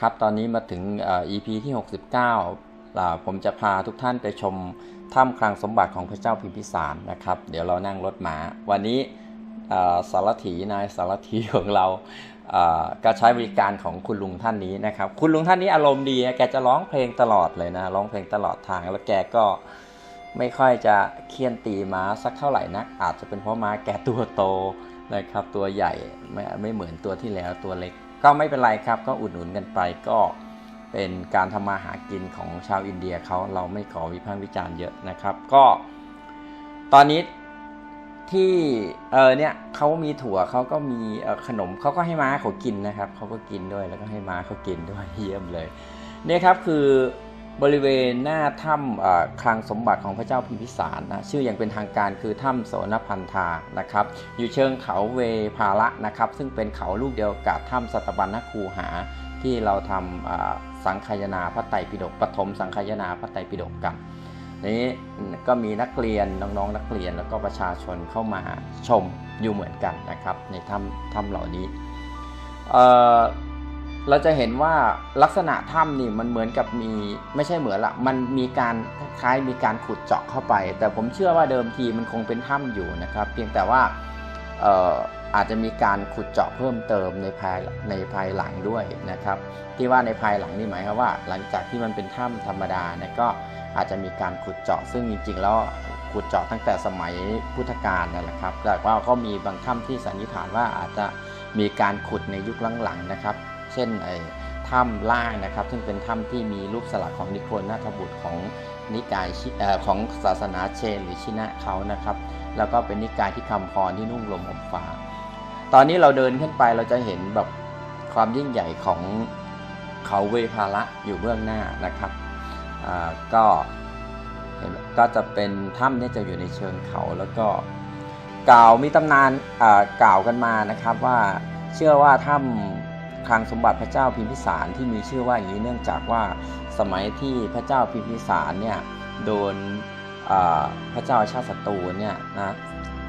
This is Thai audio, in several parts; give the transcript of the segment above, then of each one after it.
ครับ ตอนนี้มาถึงอ่อ EP ที่ 69อ่าผมจะพาทุกท่านไปชมถ้ำคลังสมบัติของพระเจ้าพิมพิสารนะครับ เดี๋ยวเรานั่งรถม้า วันนี้สารถีนายสารถีของเราก็ใช้บริการของคุณลุงท่านนี้นะครับ คุณลุงท่านนี้อารมณ์ดี แกจะร้องเพลงตลอดเลยนะ ร้องเพลงตลอดทาง แล้วแกก็ไม่ค่อยจะเคี่ยนตีม้าสักเท่าไหร่นัก อาจจะเป็นเพราะม้าแกตัวโตนะครับ ตัวใหญ่ไม่ไม่เหมือนตัวที่แล้วตัวเล็ก ก็ไม่เป็นไรครับ ก็อุดหนุนกันไปก็เป็นการทำมาหากินของชาวอินเดียเขาเราไม่ขอวิพากษ์วิจารณ์เยอะนะครับ ก็ตอนนี้ที่เออเนี่ยเขามีถั่วเขาก็มีขนมเขาก็ให้ม้าเขากินนะครับเขาก็กินด้วยแล้วก็ให้ม้าเขากินด้วยเยี่ยมเลยเนี่ยครับคือ บริเวณหน้าถ้ำคลังสมบัติของพระเจ้าพิมพิสารนะชื่ออย่างเป็นทางการคือถ้ำโสนพันธานะครับ อยู่เชิงเขาเวภาระนะครับ ซึ่งเป็นเขาลูกเดียวกับถ้ำสัตบัญญคูหาที่เราทำสังคายนาพระไตรปิฎกปฐมสังคายนาพระไตรปิฎกกันนี้ก็มีนักเรียนน้องๆนักเรียนแล้วก็ประชาชนเข้ามาชมอยู่เหมือนกันนะครับ ในถ้ำถ้ำเหล่านี้ เราจะเห็นว่าลักษณะถ้ำนี่มันเหมือนกับมีไม่ใช่เหมือนละมันมีการคล้ายมีการขุดเจาะเข้าไป แต่ผมเชื่อว่าเดิมทีมันคงเป็นถ้ำอยู่นะครับ เพียงแต่ว่าอาจจะมีการขุดเจาะเพิ่มเติมในภายในภายหลังด้วยนะครับ ที่ว่าในภายหลังนี่หมายความว่า หลังจากที่มันเป็นถ้ำธรรมดาเนี่ยก็อาจจะมีการขุดเจาะ ซึ่งจริงๆแล้วขุดเจาะตั้งแต่สมัยพุทธกาลนั่นแหละครับแต่ว่าก็มีบางถ้ำที่สันนิษฐานว่าอาจจะมีการขุดในยุคหลังๆนะครับ ช่นไอ้ถ้ำล่างนะครับ ซึ่งเป็นถ้ำที่มีรูปสลักของนิโครนาถบุตรของนิกายออของศาสนาเชน หรือชินะเขานะครับ แล้วก็เป็นนิกายที่คำพรที่นุ่งลมห่มฟ้า ตอนนี้เราเดินขึ้นไปเราจะเห็นแบบความยิ่งใหญ่ของเขาเวภาระอยู่เบื้องหน้านะครับอ่าก็ก็จะเป็นถ้ำนี่จะอยู่ในเชิงเขาแล้วก็กล่าวมีตำนานกล่าวกันมานะครับว่าเชื่อว่าถ้ำ คลังสมบัติพระเจ้าพิมพิสารที่มีชื่อว่าอย่างนี้เนื่องจากว่าสมัยที่พระเจ้าพิมพิสารเนี่ยโดนพระเจ้าชาติศัตรูเนี่ยนะ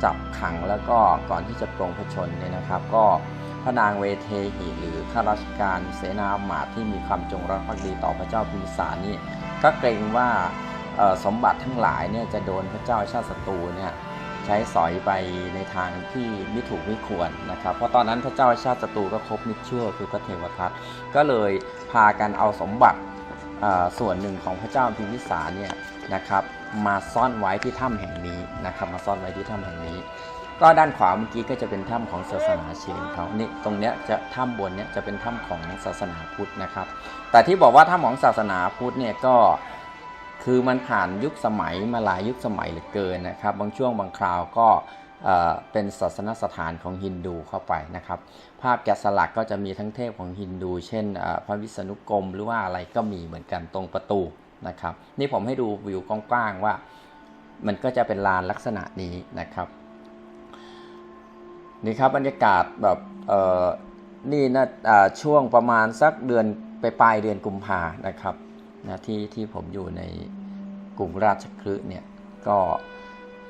จับขังแล้วก็ก่อนที่จะปรงพระชนเนี่ยนะครับ ก็พระนางเวเทหิหรือข้าราชการเสนาอมาตที่มีความจงรักภักดีต่อพระเจ้าพิมพิสารนี่ก็เกรงว่าสมบัติทั้งหลายเนี่ยจะโดนพระเจ้าชาติศัตรูเนี่ย ช้สอยไปในทางที่ไม่ถูกไม่ควรนะครับ เพราะตอนนั้นพระเจ้าชาติศัตรูก็คบมิตรชั่วคือพระเทวทัตก็เลยพากันเอาสมบัติส่วนหนึ่งของพระเจ้าพิมพิสารเนี่ยนะครับมาซ่อนไว้ที่ถ้ำแห่งนี้นะครับ มาซ่อนไว้ที่ถ้ำแห่งนี้ ก็ด้านขวาเมื่อกี้ก็จะเป็นถ้ำของศาสนาเชนเขานี่ตรงเนี้ยจะถ้ำบนเนี้ยจะเป็นถ้ำของศาสนาพุทธนะครับ แต่ที่บอกว่าถ้ำของศาสนาพุทธเนี่ยก็ คือมันผ่านยุคสมัยมาหลายยุคสมัยเหลือเกินนะครับ บางช่วงบางคราวก็เป็นศาสนสถานของฮินดูเข้าไปนะครับ ภาพแกะสลักก็จะมีทั้งเทพของฮินดู เช่นพระวิษณุกรมหรือว่าอะไรก็มีเหมือนกันตรงประตูนะครับ นี่ผมให้ดูวิวกว้างๆว่า มันก็จะเป็นลานลักษณะนี้นะครับ นี่ครับบรรยากาศแบบนี่นะอ่าช่วงประมาณสักเดือนไปปลายเดือนกุมภานะครับ นะที่ที่ผมอยู่ในกรุงราชคฤห์เนี่ยก็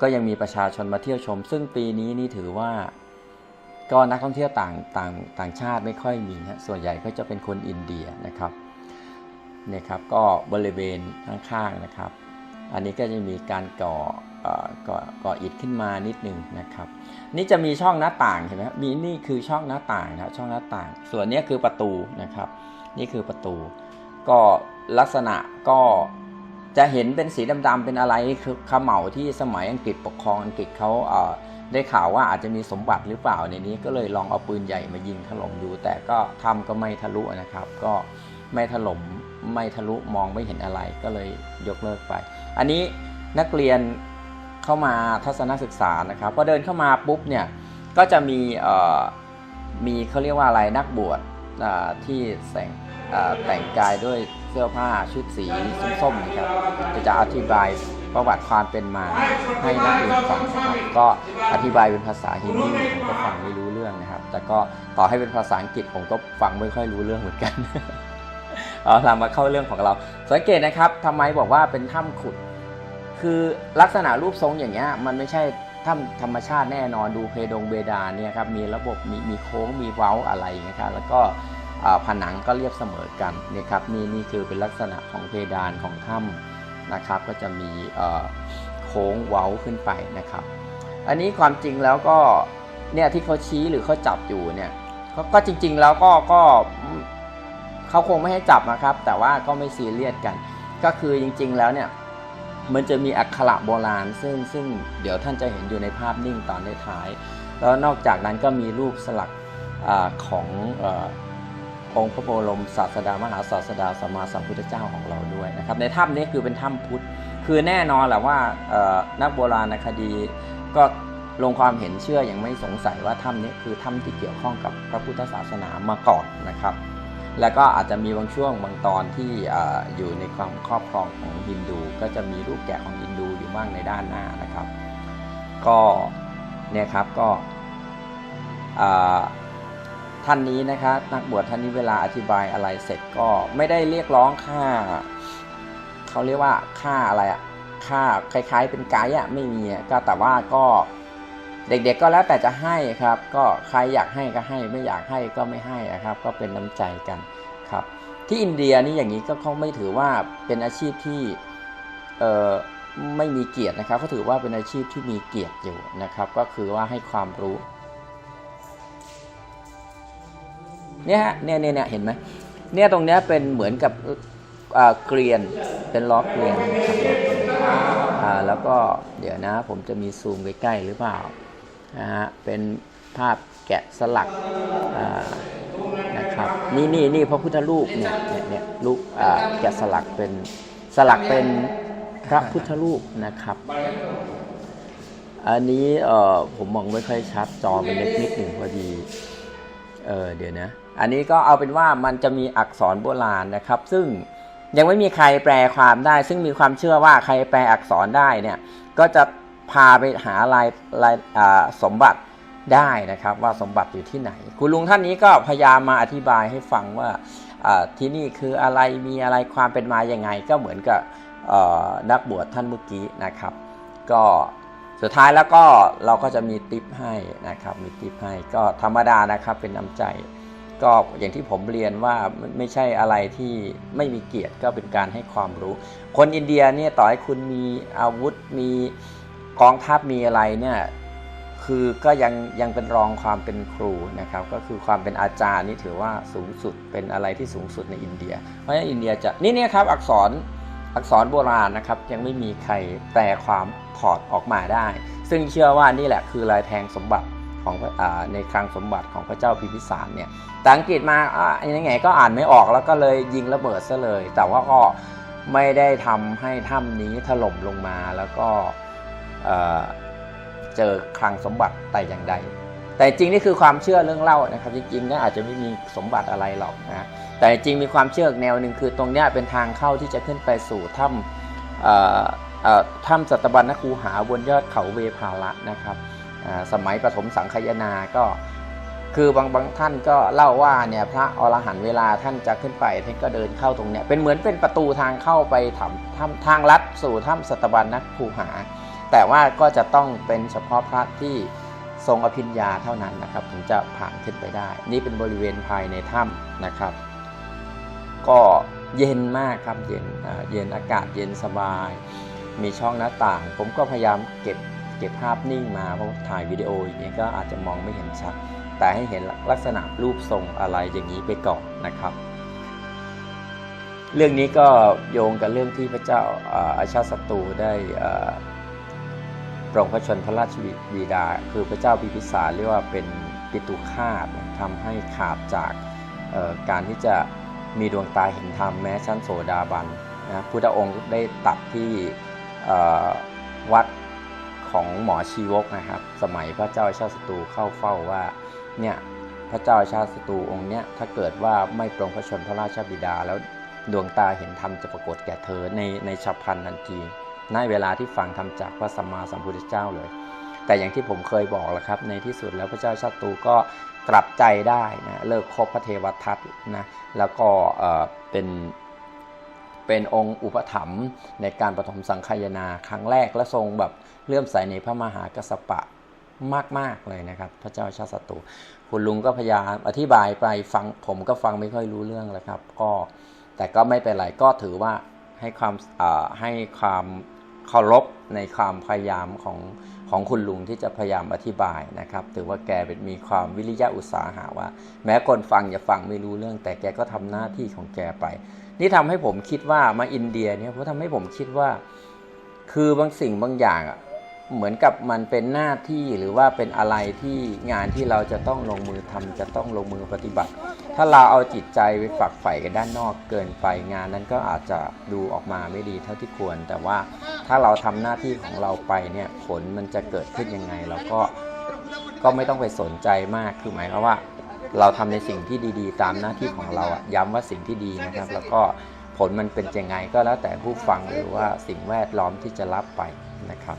ก็ยังมีประชาชนมาเที่ยวชม ซึ่งปีนี้นี่ถือว่า ก็นักท่องเที่ยวต่างต่างต่างชาติไม่ค่อยมีฮะส่วนใหญ่ก็จะเป็นคนอินเดียนะครับเนี่ยครับก็บริเวณข้างๆนะครับ อันนี้ก็จะมีการก่อเอ่อก่อก่ออิฐขึ้นมานิดนึงนะครับ นี่จะมีช่องหน้าต่างเห็นไหมมีนี่คือช่องหน้าต่างนะครับช่องหน้าต่าง ส่วนนี้คือประตูนะครับ นี่คือประตู ก็ลักษณะก็จะเห็นเป็นสีดำๆเป็นอะไรคือขม่าที่สมัยอังกฤษปกครองอังกฤษเขาเได้ข่าวว่าอาจจะมีสมบัติหรือเปล่าในนี้ก็เลยลองเอาปืนใหญ่มายิงถล่มดู แต่ก็ทำก็ไม่ทะลุนะครับ ก็ไม่ถล่มไม่ทะลุมองไม่เห็นอะไรก็เลยยกเลิกไป อันนี้นักเรียนเข้ามาทัศนศึกษานะครับพอเดินเข้ามาปุ๊บเนี่ยก็จะมีมีเขาเรียกว่าอะไรนักบวชที่แต่งแต่งกายด้วย เสื้อผ้าชุดสีส้มๆนะครับจะจะอธิบายประวัติความเป็นมาให้นักเรียนฟังนะครับก็อธิบายเป็นภาษาฮินดีผมก็ฟังไม่รู้เรื่องนะครับ แต่ก็ต่อให้เป็นภาษาอังกฤษผมก็ฟังไม่ค่อยรู้เรื่องเหมือนกันเอาล่ะมาเข้าเรื่องของเรา สังเกตนะครับทำไมบอกว่าเป็นถ้ำขุด คือลักษณะรูปทรงอย่างเงี้ยมันไม่ใช่ถ้ำธรรมชาติแน่นอนดูเพดงเบดานเนี่ยครับมีระบบมีมีโค้งมีเว้าอะไรอย่างเงี้ยครับแล้วก็ ผนังก็เรียบเสมอกันนี่ครับนี่นี่คือเป็นลักษณะของเพดานของถ้ำนะครับ ก็จะมีโค้งเว้าขึ้นไปนะครับ อันนี้ความจริงแล้วก็เนี่ยที่เขาชี้หรือเขาจับอยู่เนี่ยก็ก็จริงๆแล้วก็ก็เขาคงไม่ให้จับนะครับ แต่ว่าก็ไม่ซีเรียสกัน ก็คือจริงๆแล้วเนี่ยมันจะมีอักขระโบราณ ซึ่งซึ่งเดี๋ยวท่านจะเห็นอยู่ในภาพนิ่งตอนท้าย แล้วนอกจากนั้นก็มีรูปสลักอของ องค์พระบรมศาสดามหาศาสดาสัมมาสัมพุทธเจ้าของเราด้วยนะครับ ในถ้ำนี้คือเป็นถ้ำพุทธ คือแน่นอนแหละว่านักโบราณคดีก็ลงความเห็นเชื่ออย่างไม่สงสัยว่าถ้ำนี้คือถ้ำที่เกี่ยวข้องกับพระพุทธศาสนามาก่อนนะครับ แล้วก็อาจจะมีบางช่วงบางตอนที่อออยู่ในความครอบครองของฮินดู ก็จะมีรูปแกะของฮินดูอยู่บ้างในด้านหน้านะครับ ก็เนี่ยครับก็อ่า ท่านนี้นะครับนักบวชท่านนี้เวลาอธิบายอะไรเสร็จก็ไม่ได้เรียกร้องค่าเขาเรียกว่าค่าอะไรอะค่าคล้าย ๆ เป็นไกด์อะไม่มีก็แต่ว่าก็เด็กๆก็แล้วแต่จะให้ครับ ก็ใครอยากให้ก็ให้ไม่อยากให้ก็ไม่ให้อะครับ ก็เป็นน้ำใจกันครับ ที่อินเดียนี่อย่างนี้ก็เขาไม่ถือว่าเป็นอาชีพที่เอ่อไม่มีเกียรตินะครับเขาถือว่าเป็นอาชีพที่มีเกียรติอยู่นะครับ ก็คือว่าให้ความรู้ เนี่ยฮะเนี่ยเนี่ยเนี่ยเห็นไหมเนี่ยตรงเนี้ยเป็นเหมือนกับเกรียนเป็นล้อเกรียนครับแล้วก็เดี๋ยวนะผมจะมีซูมใกล้ๆหรือเปล่านะฮะเป็นภาพแกะสลักนะครับนี่นี่นี่พระพุทธรูปเนี่ยเนี่ยเนี่ยรูปแกะสลักเป็นสลักเป็นพระพุทธรูปนะครับ อันนี้เออผมมองไม่ค่อยชัดจอเป็นเล็กนิดหนึ่งพอดีเออเดี๋ยวนะ อันนี้ก็เอาเป็นว่ามันจะมีอักษรโบราณนะครับ ซึ่งยังไม่มีใครแปลความได้ ซึ่งมีความเชื่อว่าใครแปลอักษรได้เนี่ยก็จะพาไปหาลายลายสมบัติได้นะครับ ว่าสมบัติอยู่ที่ไหน คุณลุงท่านนี้ก็พยายามมาอธิบายให้ฟังว่าที่นี่คืออะไรมีอะไรความเป็นมาอยังไง ก็เหมือนกับนักบวชท่านเมื่อกี้นะครับ ก็สุดท้ายแล้วก็เราก็จะมีติปให้นะครับ มีติปให้ก็ธรรมดานะครับเป็นน้ำใจ ก็อย่างที่ผมเรียนว่าไม่ใช่อะไรที่ไม่มีเกียรติก็เป็นการให้ความรู้ คนอินเดียเนี่ยต่อให้คุณมีอาวุธมีกองทัพมีอะไรเนี่ยคือก็ยังยังเป็นรองความเป็นครูนะครับ ก็คือความเป็นอาจารย์นี่ถือว่าสูงสุดเป็นอะไรที่สูงสุดในอินเดีย เพราะฉะนั้นอินเดียจะนี่เนี่ยครับอักษรอักษรโบราณนะครับ ยังไม่มีใครแปลความถอดออกมาได้ ซึ่งเชื่อว่านี่แหละคือลายแทงสมบัติ ของอในคลังสมบัติของพระเจ้าพิมพิสารเนี่ยแต่อังกฤษมาอะยังไงก็อ่านไม่ออกแล้วก็เลยยิงระเบิดซะเลย แต่ว่าก็ไม่ได้ทำให้ถ้ำนี้ถล่มลงมาแล้วก็เจอคลังสมบัติแต่อย่างใด แต่จริงนี่คือความเชื่อเรื่องเล่านะครับจริงๆก็อาจจะไม่มีสมบัติอะไรหรอกนะแต่จริงมีความเชื่ออแนวหนึ่งคือตรงนี้เป็นทางเข้าที่จะขึ้นไปสู่ถ้ำถ้ำสัตบัญญคูหาบนยอดเขาเวภาละนะครับ สมัยปฐมสังคยนาก็คือบางบางท่านก็เล่าว่าเนี่ยพระอรหันต์เวลาท่านจะขึ้นไปท่านก็เดินเข้าตรงเนี้ยเป็นเหมือนเป็นประตูทางเข้าไปถ้ำถ้ำทางลัดสู่ถ้ำสัตบัญนักภูหา แต่ว่าก็จะต้องเป็นเฉพาะพระที่ทรงอภิญญาเท่านั้นนะครับถึงจะผ่านขึ้นไปได้ นี่เป็นบริเวณภายในถ้ำนะครับ ก็เย็นมากครับเย็นเย็นอากาศเย็นสบาย มีช่องหน้าต่าง ผมก็พยายามเก็บ เก็บภาพนิ่งมาเพราะถ่ายวิดีโออย่างนี้ก็อาจจะมองไม่เห็นชัด แต่ให้เห็นลักษณะรูปทรงอะไรอย่างนี้ไปก่อนนะครับ เรื่องนี้ก็โยงกับเรื่องที่พระเจ้าอาชาติศัตรูได้ปรงพระชนพระราชบิดา คือพระเจ้าพิพิสารเรียกว่าเป็นปิตุคาตทำให้ขาดจากการที่จะมีดวงตาเห็นธรรมแม้ชั้นโสดาบันนะพุทธองค์ได้ตัดที่วัด ของหมอชีวกนะครับ สมัยพระเจ้าชาติศัตรูเข้าเฝ้าว่าเนี่ยพระเจ้าชาติศัตรูองค์เนี้ยถ้าเกิดว่าไม่ปรงพระชนพระราชบิดา แล้วดวงตาเห็นธรรมจะปรากฏแก่เธอในในฉับพลันทันทีในเวลาที่ฟังธรรมจากพระสัมมาสัมพุทธเจ้าเลย แต่อย่างที่ผมเคยบอกแล้วครับ ในที่สุดแล้วพระเจ้าชาตรูก็กลับใจได้นะเลิกคบพระเทวทัตนะแล้วก็เอ่อเป็น เป็นองค์อุปถัมภ์ในการปฐมสังคายนาครั้งแรกและทรงแบบเลื่อมใสในพระมหากัสสปะมาก ๆ เลยนะครับ พระเจ้าชาติศัตรูคุณลุงก็พยายามอธิบายไปฟังผมก็ฟังไม่ค่อยรู้เรื่องแล้วครับ ก็แต่ก็ไม่เป็นไรก็ถือว่าให้ความให้ความเคารพในความพยายามของของคุณลุงที่จะพยายามอธิบายนะครับ ถือว่าแกเป็นมีความวิริยะอุตสาหะว่า แม้คนฟังจะฟังไม่รู้เรื่อง แต่แกก็ทำหน้าที่ของแกไป นี่ทำให้ผมคิดว่ามาอินเดียเนี่ยเพราะทำให้ผมคิดว่า คือบางสิ่งบางอย่างอะเหมือนกับมันเป็นหน้าที่หรือว่าเป็นอะไรที่งานที่เราจะต้องลงมือทำจะต้องลงมือปฏิบัติ ถ้าเราเอาจิตใจไปฝักใฝ่กันด้านนอกเกินไปงานนั้นก็อาจจะดูออกมาไม่ดีเท่าที่ควร แต่ว่าถ้าเราทำหน้าที่ของเราไปเนี่ยผลมันจะเกิดขึ้นยังไงเราก็ก็ไม่ต้องไปสนใจมากคือหมายความว่า เราทำในสิ่งที่ดีๆ ตามหน้าที่ของเราอะย้ำว่าสิ่งที่ดีนะครับ แล้วก็ผลมันเป็นยังไงก็แล้วแต่ผู้ฟังหรือว่าสิ่งแวดล้อมที่จะรับไปนะครับ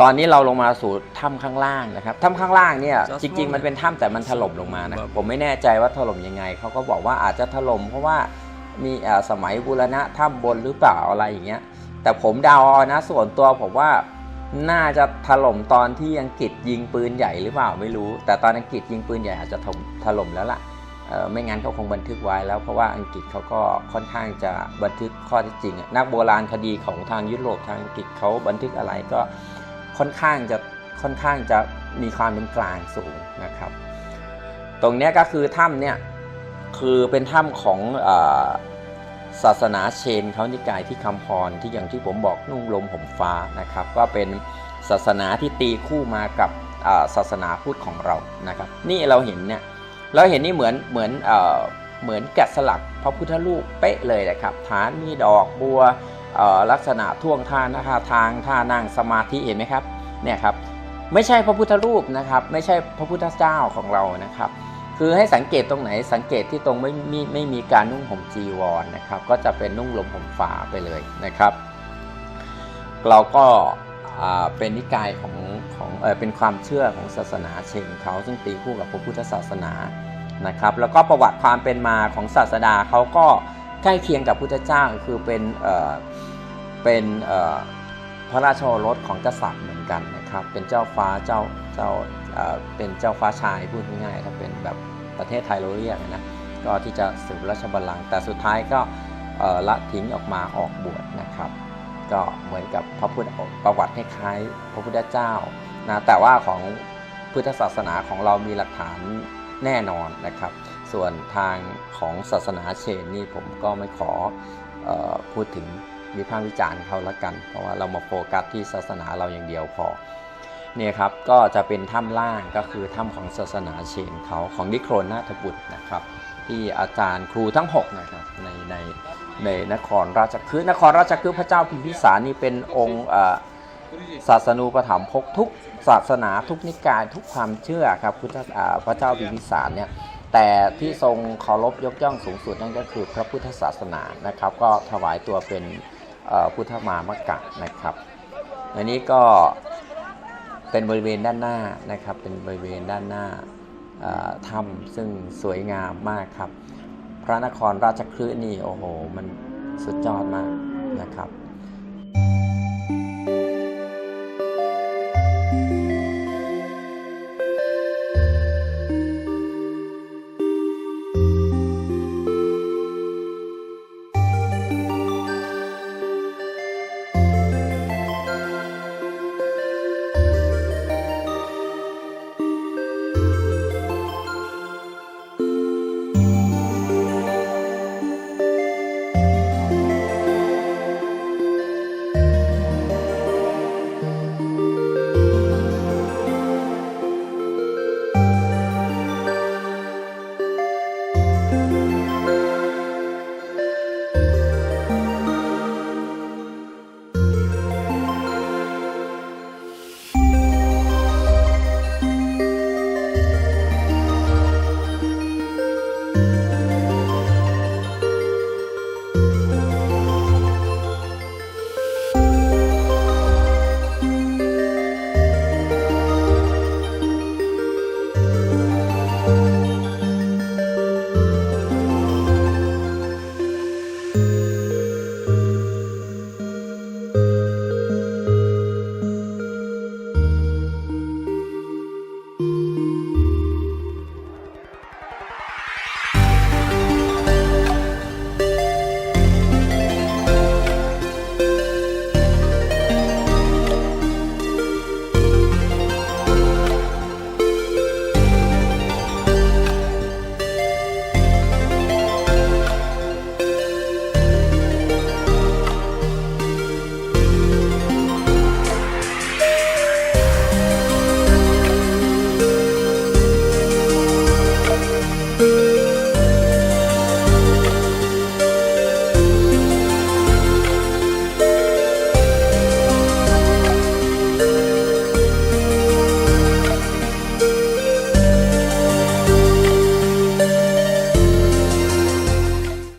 ตอนนี้เราลงมาสู่ถ้ำข้างล่างนะครับถ้ำข้างล่างเนี่ย Just จริง ๆ มันเป็นถ้ำแต่มันถล่มลงมานะผมไม่แน่ใจว่าถล่มยังไงเขาก็บอกว่าอาจจะถล่มเพราะว่ามีอ่าสมัยบูรณะถ้ำบนหรือเปล่าอะไรอย่างเงี้ยแต่ผมเดาเอานะส่วนตัวผมว่า น่าจะถล่มตอนที่อังกฤษยิงปืนใหญ่หรือเปล่าไม่รู้ แต่ตอนอังกฤษยิงปืนใหญ่อาจจะถล่มแล้วล่ะเอ่อไม่งั้นเขาคงบันทึกไว้แล้วเพราะว่าอังกฤษเขาก็ค่อนข้างจะบันทึกข้อเท็จจริง นักโบราณคดีของทางยุโรปทางอังกฤษเขาบันทึกอะไรก็ค่อนข้างจะค่อนข้างจะมีความเป็นกลางสูงนะครับ ตรงนี้ก็คือถ้ำเนี่ยคือเป็นถ้ำของอ ศาสนาเชนเขานิกายที่คำพรที่อย่างที่ผมบอกนุ่งลมห่มฟ้านะครับ ก็เป็นศาสนาที่ตีคู่มากับศาสนาพุทธของเรานะครับ นี่เราเห็นเนี่ยเราเห็นนี่เหมือนเหมือนเหมือนแกะสลักพระพุทธรูปเป๊ะเลยนะครับ ฐานมีดอกบัวลักษณะท่วงท่านะคะทางท่านั่งสมาธิเห็นไหมครับเนี่ยครับไม่ใช่พระพุทธรูปนะครับ ไม่ใช่พระพุทธเจ้าของเรานะครับ คือให้สังเกตตรงไหนสังเกตที่ตรงไม่มีไม่มีการนุ่งห่มจีวรนะครับ ก็จะเป็นนุ่งลมห่มฟ้าไปเลยนะครับ เราก็เป็นนิกายของของเออเป็นความเชื่อของศาสนาเชงเขาซึ่งตีคู่กับพระพุทธศาสนานะครับ แล้วก็ประวัติความเป็นมาของศาสดาเขาก็ใกล้เคียงกับพุทธเจ้าคือเป็นเออเป็นเออพระราชโอรสของกษัตริย์เหมือนกันนะครับ เป็นเจ้าฟ้าเจ้าเจ้า เป็นเจ้าฟ้าชายพูดง่ายๆถ้าเป็นแบบประเทศไทยเราเรียกนะก็ที่จะสืบราชบัลลังก์แต่สุดท้ายก็ละทิ้งออกมาออกบวชนะครับ ก็เหมือนกับพระพุทธประวัติคล้ายพระพุทธเจ้านะแต่ว่าของพุทธศาสนาของเรามีหลักฐานแน่นอนนะครับ ส่วนทางของศาสนาเชนนี่ผมก็ไม่ขอออพูดถึงวิพากษ์วิจารณ์เขาละกัน เพราะว่าเรามาโฟกัสที่ศาสนาเราอย่างเดียวพอ เนี่ยครับก็จะเป็นถ้ำล่างก็คือถ้ำของศาสนาเชนเขาของนิโครนาถบุตรนะครับที่อาจารย์ครูทั้ง6นะครับในในในนครราชคฤห์นครราชคฤห์พระเจ้าพิมพิสารนี่เป็นองค์ศาสนูปถัมภกทุกศาสนาทุกนิกายทุกความเชื่อครับพุทธาพระเจ้าพิมพิสารเนี่ยแต่ที่ทรงเคารพยกย่องสูงสุดนั่นก็คือพระพุทธศาสนานะครับ ก็ถวายตัวเป็นพุทธมามกะนะครับอันนี้ก็ เป็นบริเวณด้านหน้านะครับ เป็นบริเวณด้านหน้าถ้ำซึ่งสวยงามมากครับ พระนครราชคฤห์นี่โอ้โห มันสุดยอดมากนะครับ